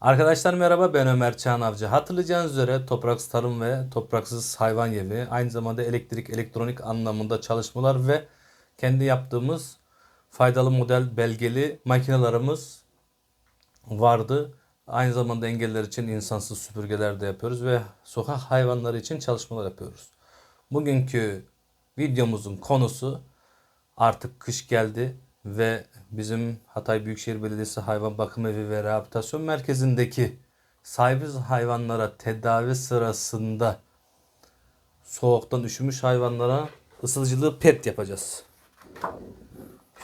Arkadaşlar merhaba ben Ömer Çağan Avcı. Hatırlayacağınız üzere topraksız tarım ve topraksız hayvan yemi aynı zamanda elektrik elektronik anlamında çalışmalar ve kendi yaptığımız faydalı model belgeli makinelerimiz vardı. Aynı zamanda engeller için insansız süpürgeler de yapıyoruz ve sokak hayvanları için çalışmalar yapıyoruz. Bugünkü videomuzun konusu artık kış geldi ve bizim Hatay Büyükşehir Belediyesi Hayvan Bakım Evi ve Rehabilitasyon Merkezi'ndeki sahipsiz hayvanlara tedavi sırasında soğuktan üşümüş hayvanlara ısıtıcılı pet yapacağız.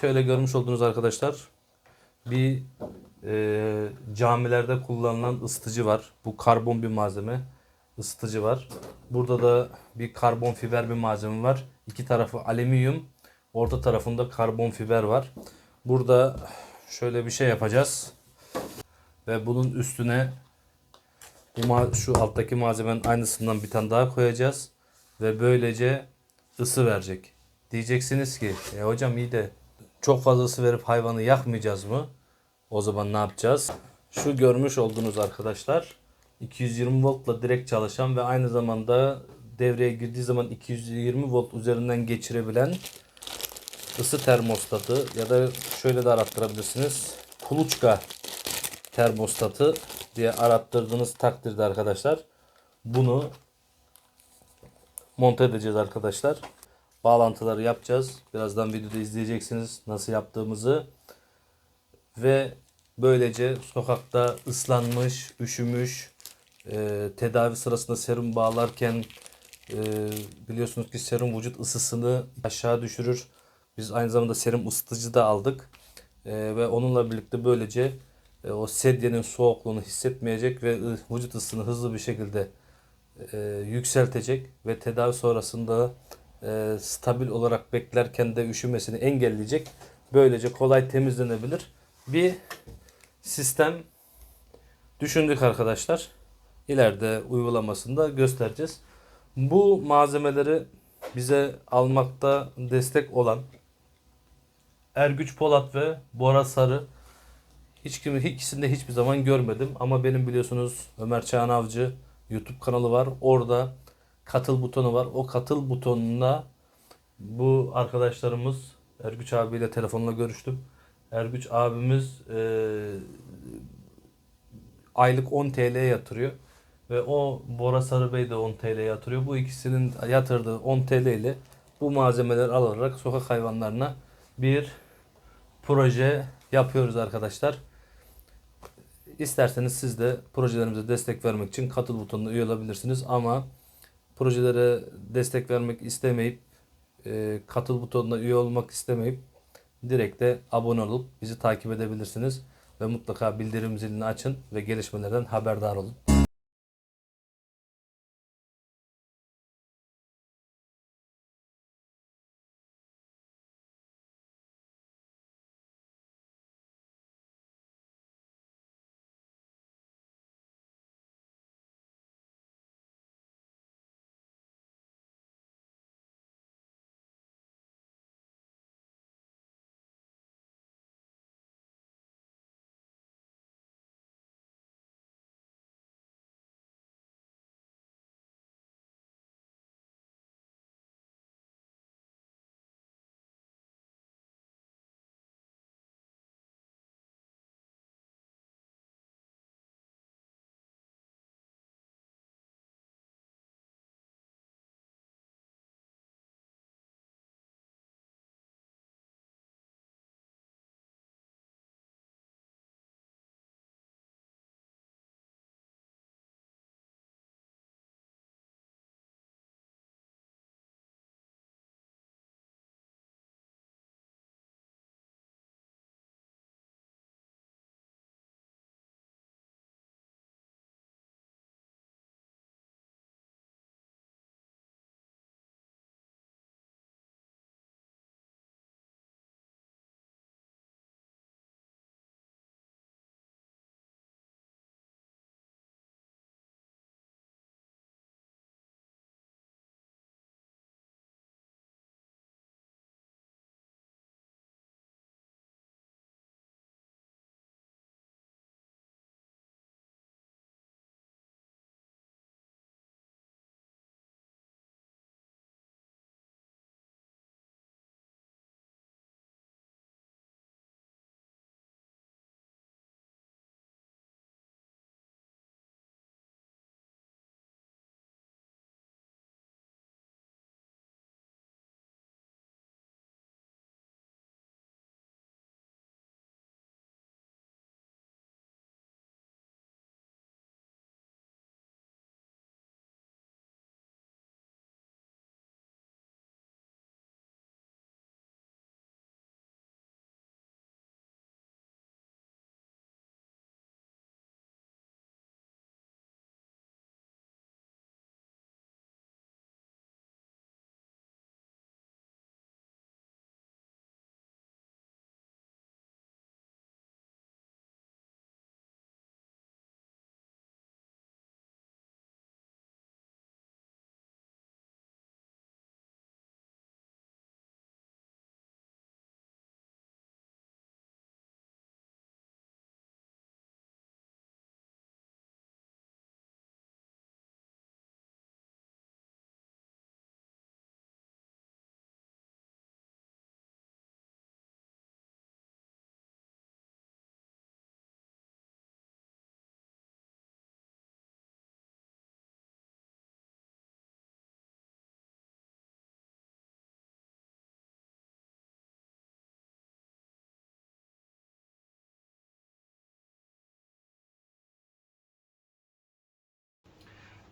Şöyle görmüş olduğunuz arkadaşlar bir e, camilerde kullanılan ısıtıcı var. Bu karbon bir malzeme. ısıtıcı var. Burada da bir karbon fiber bir malzeme var. İki tarafı alüminyum. Orta tarafında karbon fiber var. Burada şöyle bir şey yapacağız. Ve bunun üstüne bu şu alttaki malzemenin aynısından bir tane daha koyacağız. Ve böylece ısı verecek. Diyeceksiniz ki e hocam iyi de çok fazla ısı verip hayvanı yakmayacağız mı? O zaman ne yapacağız? Şu görmüş olduğunuz arkadaşlar 220 voltla direkt çalışan ve aynı zamanda devreye girdiği zaman 220 volt üzerinden geçirebilen ısı termostatı ya da şöyle de arattırabilirsiniz. Kuluçka termostatı diye arattırdığınız takdirde arkadaşlar bunu monte edeceğiz arkadaşlar. Bağlantıları yapacağız. Birazdan videoda izleyeceksiniz nasıl yaptığımızı. Ve böylece sokakta ıslanmış, üşümüş, e, tedavi sırasında serum bağlarken e, biliyorsunuz ki serum vücut ısısını aşağı düşürür. Biz aynı zamanda serum ısıtıcı da aldık. E, ve onunla birlikte böylece e, o sedyenin soğukluğunu hissetmeyecek ve ı- vücut ısısını hızlı bir şekilde e, yükseltecek ve tedavi sonrasında e, stabil olarak beklerken de üşümesini engelleyecek. Böylece kolay temizlenebilir bir sistem düşündük arkadaşlar. İleride uygulamasını da göstereceğiz. Bu malzemeleri bize almakta destek olan Ergüç Polat ve Bora Sarı hiç kimi ikisini de hiçbir zaman görmedim ama benim biliyorsunuz Ömer Çağan Avcı YouTube kanalı var. Orada katıl butonu var. O katıl butonuna bu arkadaşlarımız Ergüç abiyle telefonla görüştüm. Ergüç abimiz e, aylık 10 TL yatırıyor. Ve o Bora Sarıbey de 10 TL yatırıyor. Bu ikisinin yatırdığı 10 TL ile bu malzemeler alarak sokak hayvanlarına bir proje yapıyoruz arkadaşlar. İsterseniz siz de projelerimize destek vermek için katıl butonuna üye olabilirsiniz. Ama projelere destek vermek istemeyip e, katıl butonuna üye olmak istemeyip direkt de abone olup bizi takip edebilirsiniz. Ve mutlaka bildirim zilini açın ve gelişmelerden haberdar olun.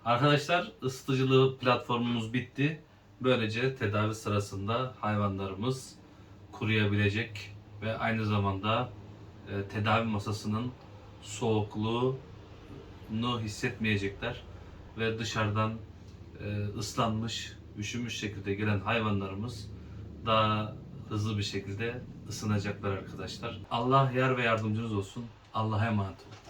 Arkadaşlar ısıtıcılı platformumuz bitti. Böylece tedavi sırasında hayvanlarımız kuruyabilecek ve aynı zamanda e, tedavi masasının soğukluğunu hissetmeyecekler ve dışarıdan e, ıslanmış, üşümüş şekilde gelen hayvanlarımız daha hızlı bir şekilde ısınacaklar arkadaşlar. Allah yar ve yardımcınız olsun. Allah'a emanet olun.